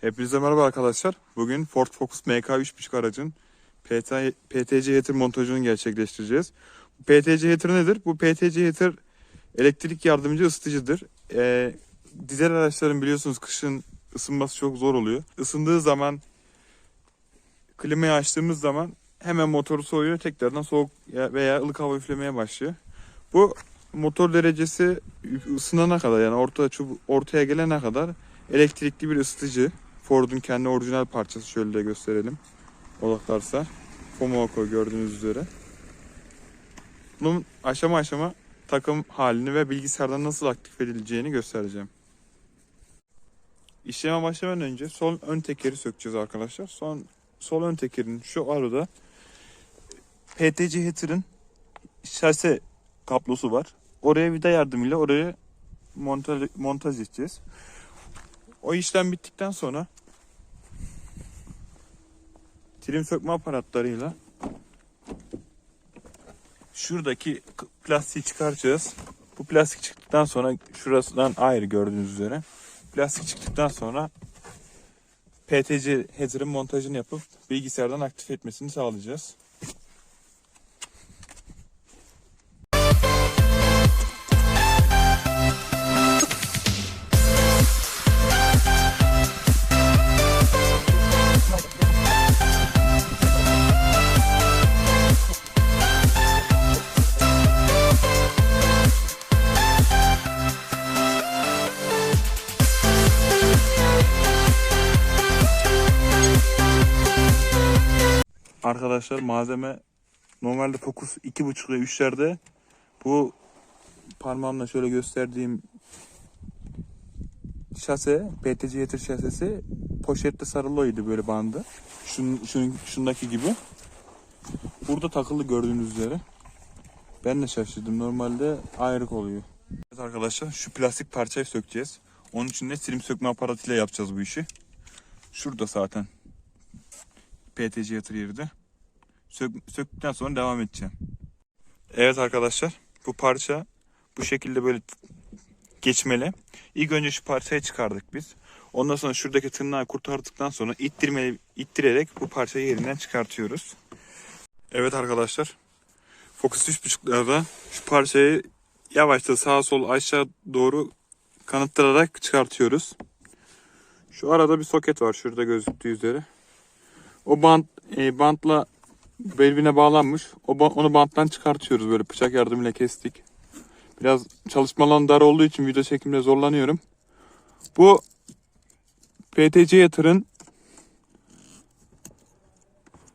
Hepinize merhaba arkadaşlar. Bugün Ford Focus MK 3.5 aracın PT, PTC heater montajını gerçekleştireceğiz. Bu PTC heater nedir? Bu PTC heater elektrik yardımcı ısıtıcıdır. Ee, dizel araçların biliyorsunuz kışın ısınması çok zor oluyor. Isındığı zaman klimayı açtığımız zaman hemen motoru soğuyor. Tekrardan soğuk ya- veya ılık hava üflemeye başlıyor. Bu motor derecesi ısınana kadar yani orta çub- ortaya gelene kadar elektrikli bir ısıtıcı. Ford'un kendi orijinal parçası şöyle de gösterelim. Odaklarsa. Fomoco gördüğünüz üzere. Bunun aşama aşama takım halini ve bilgisayardan nasıl aktif edileceğini göstereceğim. İşleme başlamadan önce sol ön tekeri sökeceğiz arkadaşlar. Son sol ön tekerin şu arada PTC heater'ın şase kablosu var. Oraya vida yardımıyla oraya montaj, montaj edeceğiz. O işlem bittikten sonra trim sökme aparatlarıyla şuradaki plastiği çıkaracağız. Bu plastik çıktıktan sonra şurasından ayrı gördüğünüz üzere. Plastik çıktıktan sonra PTC header'ın montajını yapıp bilgisayardan aktif etmesini sağlayacağız. Arkadaşlar malzeme normalde Focus 2.5 ve 3'lerde bu parmağımla şöyle gösterdiğim şase PTC yetir şasesi poşette sarılıydı böyle bandı. Şunun, şunun, şundaki gibi. Burada takılı gördüğünüz üzere. Ben de şaşırdım. Normalde ayrık oluyor. Evet arkadaşlar şu plastik parçayı sökeceğiz. Onun için de silim sökme aparatıyla yapacağız bu işi. Şurada zaten. PTC yatır yeri de. Sök, söktükten sonra devam edeceğim. Evet arkadaşlar bu parça bu şekilde böyle geçmeli. İlk önce şu parçayı çıkardık biz. Ondan sonra şuradaki tırnağı kurtardıktan sonra ittirmeli, ittirerek bu parçayı yerinden çıkartıyoruz. Evet arkadaşlar. Focus 3.5'larda şu parçayı yavaşça sağa sol aşağı doğru kanıttırarak çıkartıyoruz. Şu arada bir soket var şurada gözüktüğü üzere. O bant e, bantla belbine bağlanmış. O ba- onu banttan çıkartıyoruz böyle bıçak yardımıyla kestik. Biraz çalışma alanı dar olduğu için video çekimde zorlanıyorum. Bu PTC yatırın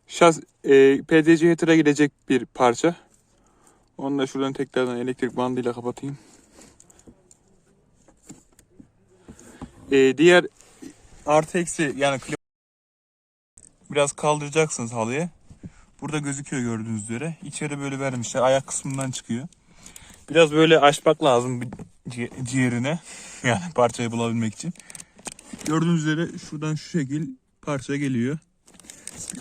şas e, PTC yatıra gidecek bir parça. Onu da şuradan tekrardan elektrik bandıyla kapatayım. E, diğer artı eksi yani biraz kaldıracaksınız halıyı. Burada gözüküyor gördüğünüz üzere. İçeri böyle vermişler. Ayak kısmından çıkıyor. Biraz böyle açmak lazım ci- ciğerine. Yani parçayı bulabilmek için. Gördüğünüz üzere şuradan şu şekil parça geliyor.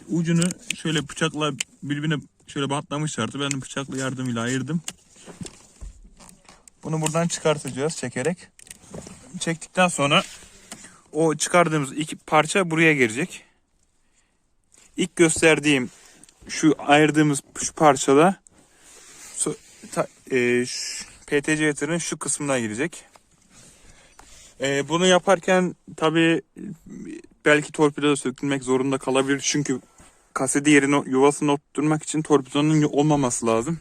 Ucunu şöyle bıçakla birbirine şöyle bantlamışlardı. Ben bıçakla yardımıyla ayırdım. Bunu buradan çıkartacağız çekerek. Çektikten sonra o çıkardığımız iki parça buraya girecek. İlk gösterdiğim şu ayırdığımız şu parçada so- ta- e, şu PTC yatırın şu kısmına girecek. E, bunu yaparken tabi belki torpido sökülmek zorunda kalabilir çünkü kaseti yerine yuvasını oturtmak için torpidonun olmaması lazım.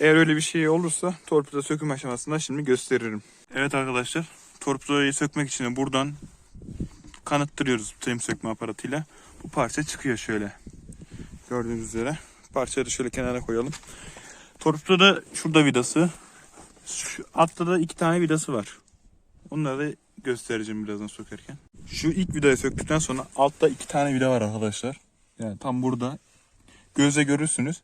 Eğer öyle bir şey olursa torpido söküm aşamasında şimdi gösteririm. Evet arkadaşlar torpidoyu sökmek için buradan kanıttırıyoruz trim sökme aparatıyla. Bu parça çıkıyor şöyle. Gördüğünüz üzere. Parçayı da şöyle kenara koyalım. Torpidoda şurada vidası. Şu altta da iki tane vidası var. Onları da göstereceğim birazdan sökerken. Şu ilk vidayı söktükten sonra altta iki tane vida var arkadaşlar. Yani tam burada. Gözle görürsünüz.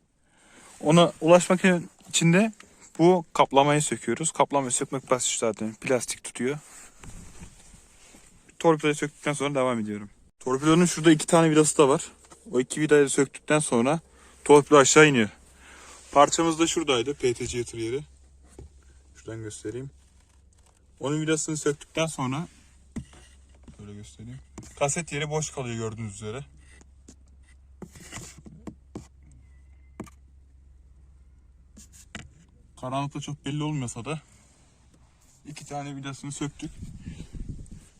Ona ulaşmak için de bu kaplamayı söküyoruz. Kaplamayı sökmek basit zaten. Plastik tutuyor. Torpidoyu söktükten sonra devam ediyorum. Torpidonun şurada iki tane vidası da var. O iki vidayı söktükten sonra torpido aşağı iniyor. Parçamız da şuradaydı. PTC yatır yeri. Şuradan göstereyim. Onun vidasını söktükten sonra böyle göstereyim. Kaset yeri boş kalıyor gördüğünüz üzere. Karanlıkta çok belli olmasa da iki tane vidasını söktük.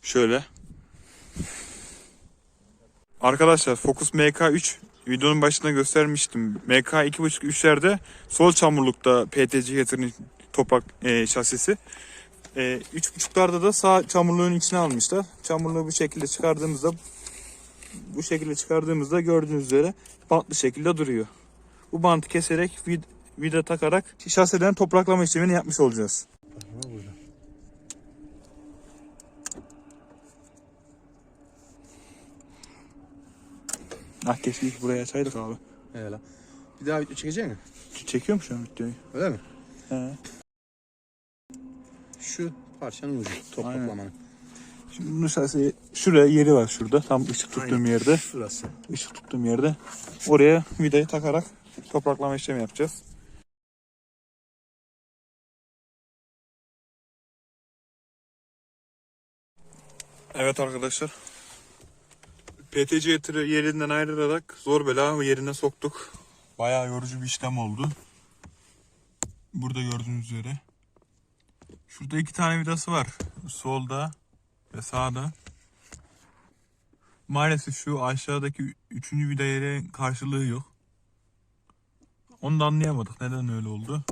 Şöyle. Arkadaşlar Focus MK3 videonun başında göstermiştim. MK 2.5-3'lerde sol çamurlukta PTC Getir'in toprak e, şasisi. E, 3.5'larda da sağ çamurluğun içine almışlar. Çamurluğu bu şekilde çıkardığımızda bu şekilde çıkardığımızda gördüğünüz üzere bantlı şekilde duruyor. Bu bantı keserek vid, vida takarak şaseden topraklama işlemini yapmış olacağız. Ah keşke ilk buraya açaydık abi. La. Bir daha video çekecek mi? Çekiyor mu şu an videoyu? Öyle mi? He. Şu parçanın ucu topraklamanın. Şimdi bunun şasi şuraya yeri var şurada. Tam ışık tuttuğum Aynen. yerde. Şurası. Işık tuttuğum yerde. Oraya vidayı takarak topraklama işlemi yapacağız. Evet arkadaşlar. PTC yatırı yerinden ayrılarak zor bela yerine soktuk. Bayağı yorucu bir işlem oldu. Burada gördüğünüz üzere. Şurada iki tane vidası var. Solda ve sağda. Maalesef şu aşağıdaki üçüncü vida yerin karşılığı yok. Onu da anlayamadık neden öyle oldu.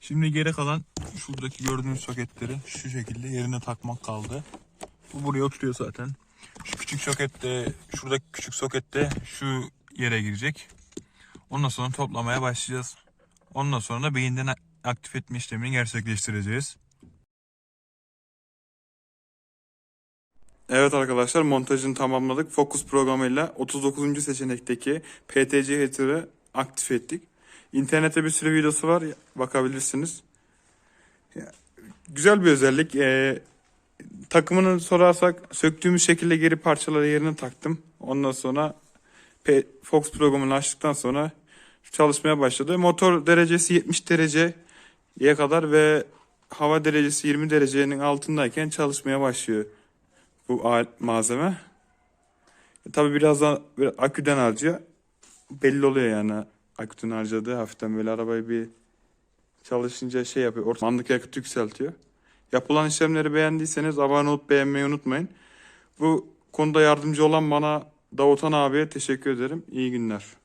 Şimdi geri kalan şuradaki gördüğünüz soketleri şu şekilde yerine takmak kaldı. Bu buraya oturuyor zaten. Şu küçük soket de şuradaki küçük soket de şu yere girecek. Ondan sonra toplamaya başlayacağız. Ondan sonra da beyinden aktif etme işlemini gerçekleştireceğiz. Evet arkadaşlar montajını tamamladık. Focus programıyla 39. seçenekteki PTC header'ı aktif ettik. İnternette bir sürü videosu var. Bakabilirsiniz. Güzel bir özellik. Ee, takımını sorarsak söktüğümüz şekilde geri parçaları yerine taktım. Ondan sonra Fox programını açtıktan sonra çalışmaya başladı. Motor derecesi 70 dereceye kadar ve hava derecesi 20 derecenin altındayken çalışmaya başlıyor bu malzeme. E, tabii biraz da bir aküden harcıyor. Belli oluyor yani aküden harcadığı hafiften böyle arabayı bir çalışınca şey yapıyor. Ortamandaki yakıt yükseltiyor. Yapılan işlemleri beğendiyseniz abone olup beğenmeyi unutmayın. Bu konuda yardımcı olan bana Davutan abiye teşekkür ederim. İyi günler.